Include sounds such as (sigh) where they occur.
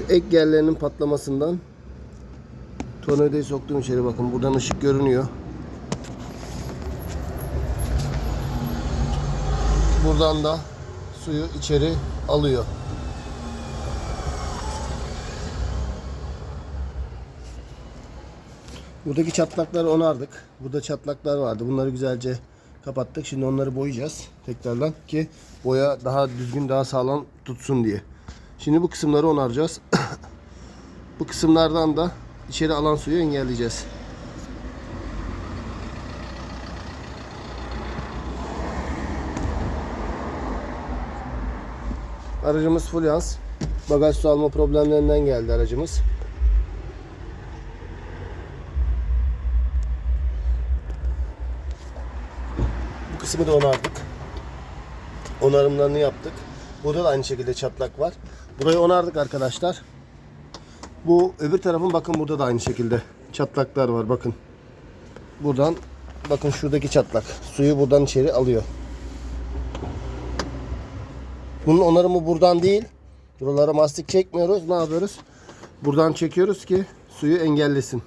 Şu ek yerlerinin patlamasından tornavidayı soktum içeri bakın. Buradan ışık görünüyor. Buradan da suyu içeri alıyor. Buradaki çatlakları onardık. Burada çatlaklar vardı. Bunları güzelce kapattık. Şimdi onları boyayacağız tekrardan ki boya daha düzgün, daha sağlam tutsun diye. Şimdi bu kısımları onaracağız. (coughs) bu kısımlardan da içeri alan suyu engelleyeceğiz. Aracımız full. Bagaj su alma problemlerinden geldi aracımız. Bu kısmı da onardık. Onarımlarını yaptık. Burada da aynı şekilde çatlak var. Burayı onardık arkadaşlar. Bu öbür tarafın bakın burada da aynı şekilde çatlaklar var bakın. Buradan bakın şuradaki çatlak. Suyu buradan içeri alıyor. Bunun onarımı buradan değil. Buralara mastik çekmiyoruz. Ne yapıyoruz? Buradan çekiyoruz ki suyu engellesin.